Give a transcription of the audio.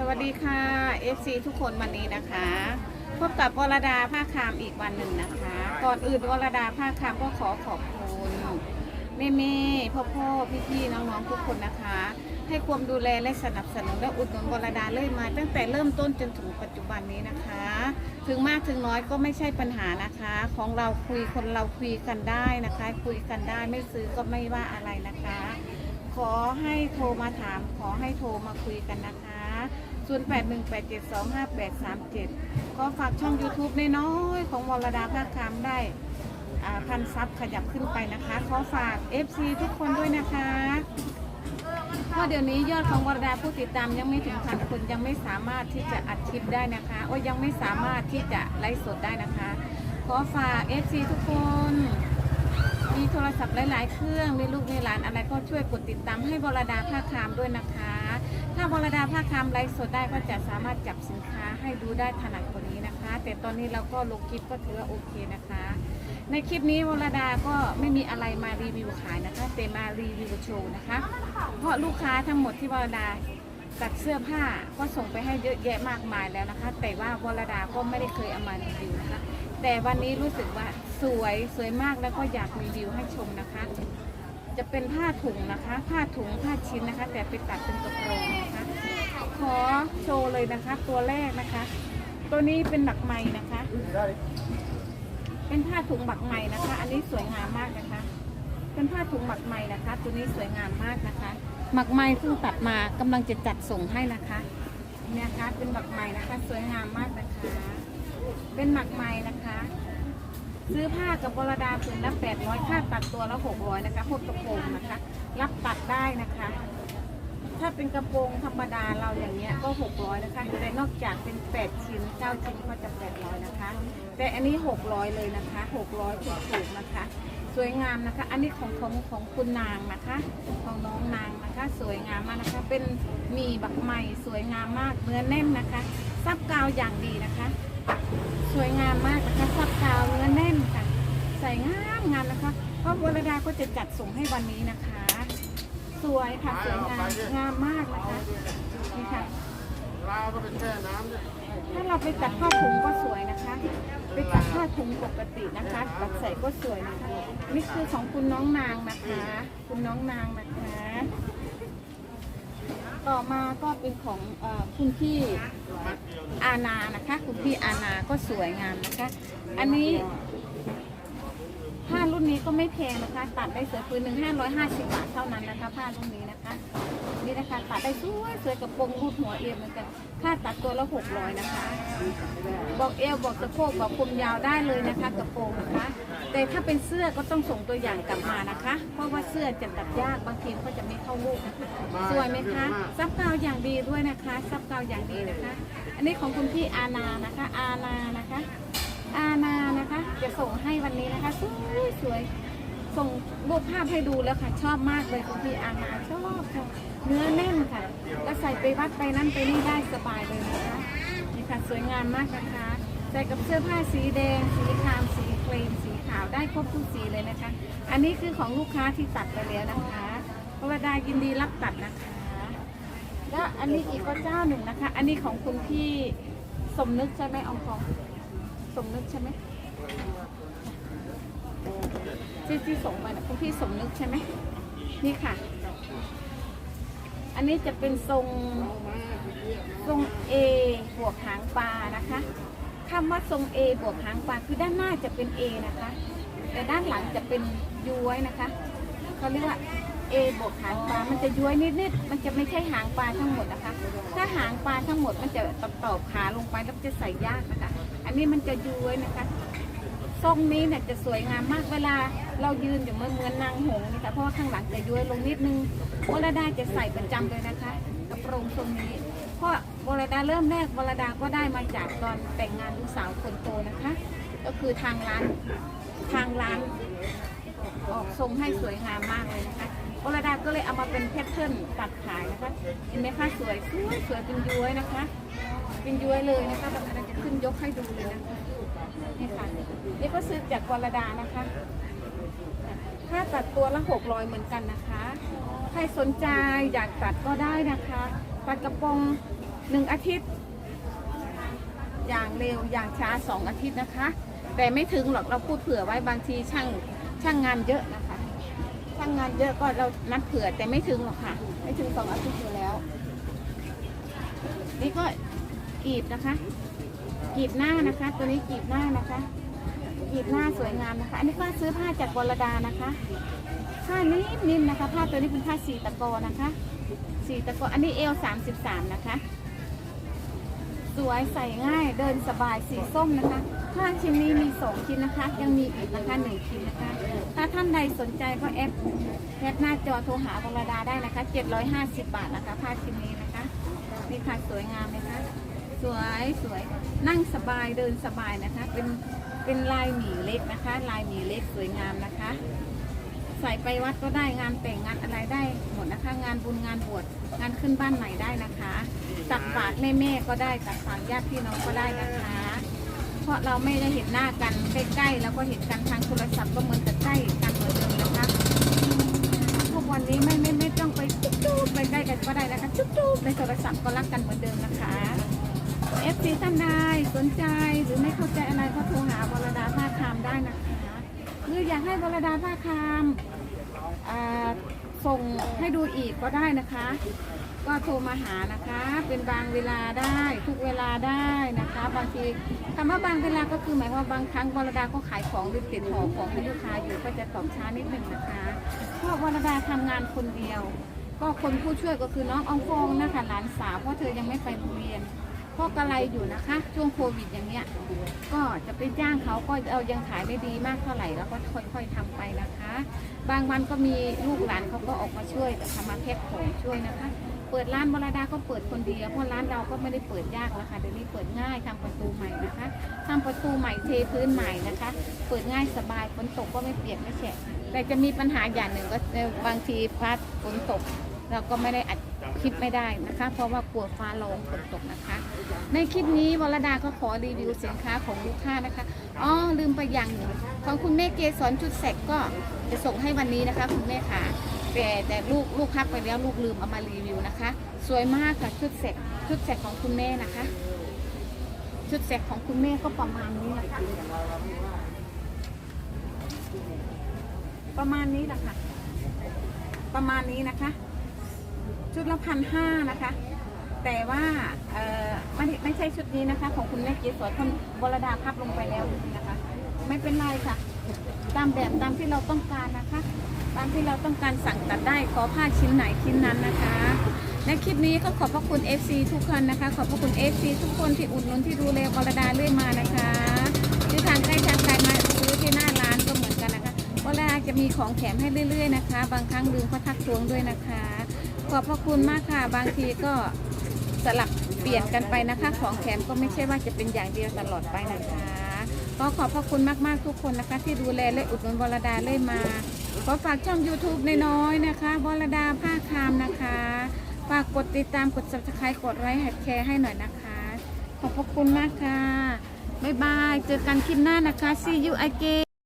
สวัสดีค่ะ FC ทุกคนวันนี้นะคะ พบกับวรดาภาคามอีกวันหนึ่งนะคะ ก่อนอื่นวรดาภาคามก็ขอขอบคุณแม่แม่พ่อพ่อพี่พี่ๆน้องๆทุกคนนะคะ ให้ความดูแลและสนับสนุนและอุดหนุนวรดาเลยมา ตั้งแต่เริ่มต้นจนถึงปัจจุบันนี้นะคะ ถึงมากถึงน้อยก็ไม่ใช่ปัญหานะคะ ของเราคุยคนเราคุยกันได้นะคะ คุยกันได้ไม่ซื้อก็ไม่ว่าอะไรนะคะ ขอให้โทรมาถาม ขอให้โทรมาคุยกันนะคะ 0818725837ก็ฝากช่อง YouTube น้อยๆของวรดาภาคคามได้พันซับขยับขึ้นไปนะคะ ขอฝาก FC ทุกคนด้วยนะคะเพราะเดี๋ยวนี้ยอดของวรดาผู้ติดตามยังไม่ถึงพันคนยังไม่สามารถที่จะอัดคลิปได้นะคะโอ้ยังไม่สามารถที่จะไลฟ์สดได้นะคะ ขอฝาก FC ทุกคนมีโทรศัพท์หลาย ๆ เครื่อง มีลูกมีหลานอะไรก็ช่วยกดติดตามให้วรดาภาคคามด้วยนะคะาวรดาภาคคามไลฟ์สดได้ก็จะสามารถจับสินค้าให้ดูได้ถนัดกว่านี้นะคะ แต่ตอนนี้เราก็ลงคลิปก็ถือว่าโอเคนะคะ ในคลิปนี้วรดาก็ไม่มีอะไรมารีวิวขายนะคะ แต่มารีวิวโชว์นะคะ เพราะลูกค้าทั้งหมดที่วรดาตัดเสื้อผ้าก็ส่งไปให้เยอะแยะมากมายแล้วนะคะ แต่ว่าวรดาก็ไม่ได้เคยเอามารีวิวนะคะ แต่วันนี้รู้สึกว่าสวยสวยมากแล้วก็อยากรีวิวให้ชมนะคะ จะเป็นผ้าถุงนะคะ ผ้าถุงผ้าชิ้นนะคะ แต่ไปตัดเป็นกระโปรงนะคะ ขอโชว์เลยนะคะ ตัวแรกนะคะ ตัวนี้เป็นหมักไหมนะคะ เป็นผ้าถุงหมักไหมนะคะ อันนี้สวยงามมากนะคะ เป็นผ้าถุงหมักไหมนะคะ ตัวนี้สวยงามมากนะคะ หมักไหมเพิ่งตัดมากำลังจะจัดส่งให้นะคะเนี่ยนะคะเป็นหมักไหมนะคะ สวยงามมากนะคะ เป็นหมักไหมนะคะ ซื้อผ้ากับบรดาผืนละ800ค่าตัดตัวละ600นะคะพวกกระโปรงนะคะ รับตัดได้นะคะ ถ้าเป็นกระโปรงธรรมดาเราอย่างเงี้ยก็600นะคะแต่นอกจากเป็น8ชิ้น9ชิ้นก็จะ800นะคะ แต่อันนี้ 600 เลยนะคะ600ถูกๆนะคะ สวยงามนะคะ อันนี้ของของของคุณนางนะคะ ของน้องนางนะคะ สวยงามมากนะคะ เป็นมีบักใหม่สวยงามมากเนื้อแน่นนะคะซับกาวอย่างดีนะคะ สวยงามมากนะคะซับกาวเนื้อแน่นค่ะ ใส่งามงามนะคะเพราะวรดาก็จะจัดส่งให้วันนี้นะคะ สวยค่ะสวยงามงามมากนะคะนี่ค่ะลาวก็เป็นแช่น้ำเนี่ยถ้าเราไปตัดผ้าถุงก็สวยนะคะ ไปตัดผ้าถุงปกตินะคะตัดใส่ก็สวยนะคะนี่คือของคุณน้องนางนะคะ คุณน้องนางนะคะ ต่อมาก็เป็นของอคุณพี่อาณานะคะ คุณพี่อาณาก็สวยงามนะคะ อันนี้ นี้ก็ไม่แพงนะคะ ตัดได้สวยปืนหนึ่งห้าร้อยห้าสิบบาทเท่านั้นนะคะผ้ารุ่นนี้นะคะ นี่นะคะตัดได้สวยสวยกับโปรงรูดหัวเอวเหมือนกันค่าตัดตัวละหกร้อยนะคะ บอกเอวบอกสะโพกบอกคมยาวได้เลยนะคะกระโปรงนะคะ แต่ถ้าเป็นเสื้อก็ต้องส่งตัวอย่างกลับมานะคะ เพราะว่าเสื้อจะตัดยากบางทีก็จะไม่เข้ารูปนะคะสวยไหมคะซับกาวอย่างดีด้วยนะคะซับกาวอย่างดีนะคะ อันนี้ของคุณพี่อาณานะคะ อาณานะคะ อาณานะคะ จะส่งให้วันนี้นะคะสวยสวยส่งรูปภาพให้ดูแล้วค่ะ ชอบมากเลยคุณพี่อาณาชอบค่ะเนื้อแน่นค่ะแล้วใส่ไปวัดไปนั่นไปนี่ได้สบายเลยนะคะนี่ค่ะสวยงามมากนะคะใส่กับเสื้อผ้าสีแดง สีครามสีครีมสีขาวได้ครบทุกสีเลยนะคะ อันนี้คือของลูกค้าที่ตัดไปแล้วนะคะ เพราะว่าไดายินดีรับตัดนะคะ แล้วอันนี้อีกก็เจ้าหนึ่งนะคะ อันนี้ของคุณพี่สมนึกใช่ไหมอองคอง สมนึกใช่ไหมที่ที่ส่งไปนะคุณพี่สมนึกใช่ไหมนี่ค่ะ อันนี้จะเป็นทรงทรง A บวกหางปลานะคะคำว่าทรง A บวกหางปลาคือด้านหน้าจะเป็น A นะคะ แต่ด้านหลังจะเป็นย้วยนะคะเขาเรียกว่า A บวกหางปลา มันจะย้วยนิดๆ มันจะไม่ใช่หางปลาทั้งหมดนะคะ ถ้าหางปลาทั้งหมดมันจะตอบตอบขาลงไปแล้วจะใส่ยากนะคะ อันนี้มันจะย้วยนะคะทรงนี้เนี่ยจะสวยงามมากเวลาเรายืนอยู่เหมือนเหมือนนางหงส์นะคะเพราะว่าข้างหลังจะย้วยลงนิดนึงวรดาจะใส่ประจำเลยนะคะกระโปรงทรงนี้ เพราะวรดาเริ่มแรกวรดาก็ได้มาจากตอนแต่งงานลูกสาวคนโตนะคะ ก็คือทางร้านทางร้าน ออกทรงให้สวยงามมากเลยนะคะวรดาก็เลยเอามาเป็นแพทเทิร์นตัดขายนะคะเห็นไหมคะสวยสวยสวยเป็นย้วยนะคะ เป็นย้วยเลยนะคะแบบนั้นจะขึ้นยกให้ดูเลยนะคะนี่ค่ะนี่ก็ซื้อจากวรดานะคะค่าตัดตัวละหกร้อยเหมือนกันนะคะ ใครสนใจอยากตัดก็ได้นะคะปลากระปองหนึ่งอาทิตย์ อย่างเร็วอย่างช้าสองอาทิตย์นะคะ แต่ไม่ถึงหรอกเราพูดเผื่อไว้บางทีช่างช่างงานเยอะนะคะช่างงานเยอะก็เรานัดเผื่อแต่ไม่ถึงหรอกค่ะ ไม่ถึงสองอาทิตย์อยู่แล้ว นี่ก็กรีบนะคะกรีบหน้านะคะ ตัวนี้กรีบหน้านะคะกรีบหน้าสวยงามนะคะ อันนี้ก็ซื้อผ้าจากวรดานะคะผ้านิ่มๆนะคะผ้าตัวนี้เป็นผ้าสีตะกอนะคะสีตะกออันนี้เอลสามสิบสามนะคะ สวยใส่ง่ายเดินสบายสีส้มนะคะ ผ้าชิ้นนี้มีสองชิ้นนะคะ ยังมีอีกนะคะหนึ่งชิ้นนะคะ ถ้าท่านใดสนใจก็แอปแอปหน้าจอโทรหาวรดาได้นะคะ 750 บาทนะคะ ผ้าชิ้นนี้นะคะนี่ค่ะสวยงามไหมคะ สวยสวยนั่งสบายเดินสบายนะคะ เป็นเป็นลายหมีเล็กนะคะ ลายหมีเล็กสวยงามนะคะ ใส่ไปวัดก็ได้งานแต่งงานอะไรได้หมดนะคะ งานบุญงานบวชงานขึ้นบ้านใหม่ได้นะคะตักฝากแม่แม่ๆก็ได้ตักฝากญาติพี่น้องก็ได้นะคะ เพราะเราไม่ได้เห็นหน้ากันใกล้ๆ แล้วก็เห็นกันทางโทรศัพท์ก็เหมือนกับใกล้กันเหมือนเดิมนะคะ ทุกวันนี้ไม่ไม่ไม่ต้องไปจุ๊บจุ๊บไปใกล้กันก็ได้นะคะจุ๊บจุ๊บในโทรศัพท์ก็รักกันเหมือนเดิมนะคะเอฟซีท่านใดสนใจหรือไม่เข้าใจอะไรก็โทรหาวรดาผ้าคามได้นะคะ หรืออยากให้วรดาผ้าคามอ่า ส่งให้ดูอีกก็ได้นะคะ ก็โทรมาหานะคะ เป็นบางเวลาได้ทุกเวลาได้นะคะ บางทีคำว่าบางเวลาก็คือหมายความว่าบางครั้งวรดาก็ขายของหรือติดห่อของให้ลูกค้าอยู่ก็จะตอบช้านิดหนึ่งนะคะเพราะวรดาทำงานคนเดียว ก็คนผู้ช่วยก็คือน้องอองฟองนะคะหลานสาวเพราะเธอยังไม่ไปโรงเรียน พ่อกะไรอยู่นะคะ ช่วงโควิดอย่างเงี้ย ก็จะไปจ้างเขาก็เรายังขายไม่ดีมากเท่าไหร่แล้วก็ค่อยๆทำไปนะคะ บางวันก็มีลูกหลานเขาก็ออกมาช่วยแต่ทำมาแพ็คของช่วยนะคะ เปิดร้านบรดาก็เปิดคนเดียวเพราะร้านเราก็ไม่ได้เปิดยากแล้วค่ะเดี๋ยวนี้เปิดง่ายทำประตูใหม่นะคะทำประตูใหม่เทพื้นใหม่นะคะ เปิดง่ายสบายฝนตกก็ไม่เปียกไม่แฉะแต่จะมีปัญหาอย่างหนึ่งก็บางทีฟ้าฝนตก เราก็ไม่ได้อัด คลิปไม่ได้นะคะ เพราะว่ากลัวฟ้าร้องฝนตกนะคะ ในคลิปนี้วรดาก็ขอรีวิวสินค้าของลูกค้านะคะอ๋อลืมไปอย่างหนึ่งของคุณแม่เกสรชุดแสกก็จะส่งให้วันนี้นะคะ คุณแม่ค่ะแต่แต่ลูกลูกพักไปแล้วลูกลืมเอามารีวิวนะคะ สวยมากค่ะชุดแสกชุดแสกของคุณแม่นะคะ ชุดแสกของคุณแม่ก็ประมาณนี้นะคะประมาณนี้แหละค่ะประมาณนี้นะคะ ชุดละพันห้านะคะ แต่ว่าเออไม่ไม่ใช่ชุดนี้นะคะ ของคุณแม่เกศรคนบรดาพับลงไปแล้วนะคะ ไม่เป็นไรค่ะ ตามแบบตามที่เราต้องการนะคะ ตามที่เราต้องการสั่งตัดได้ขอผ้าชิ้นไหนชิ้นนั้นนะคะในคลิปนี้ก็ขอบพระคุณ FC ทุกคนนะคะ ขอบพระคุณ FC ทุกคนที่อุดหนุนที่ดูแลบรดาเรื่อยมานะคะที่ทางใกล้ทางไกลมาซื้อที่หน้าร้านก็เหมือนกันนะคะบรดาจะมีของแถมให้เรื่อย ๆ นะคะ บางครั้งลืมก็ทักทวงด้วยนะคะ ขอบพระคุณมากค่ะ บางทีก็สลับเปลี่ยนกันไปนะคะ ของแถมก็ไม่ใช่ว่าจะเป็นอย่างเดียวตลอดไปนะคะ ก็ขอบพระคุณมากๆทุกคนนะคะ ที่ดูแลและอุดหนุนวรดาเรื่อยมาขอฝากช่อง YouTube น้อยๆนะคะวรดาผ้าคามนะคะฝากกดติดตามกด subscribe กดไลค์แชร์ให้หน่อยนะคะ ขอบพระคุณมากค่ะ บ๊ายบาย เจอกันคลิปหน้านะคะ see you again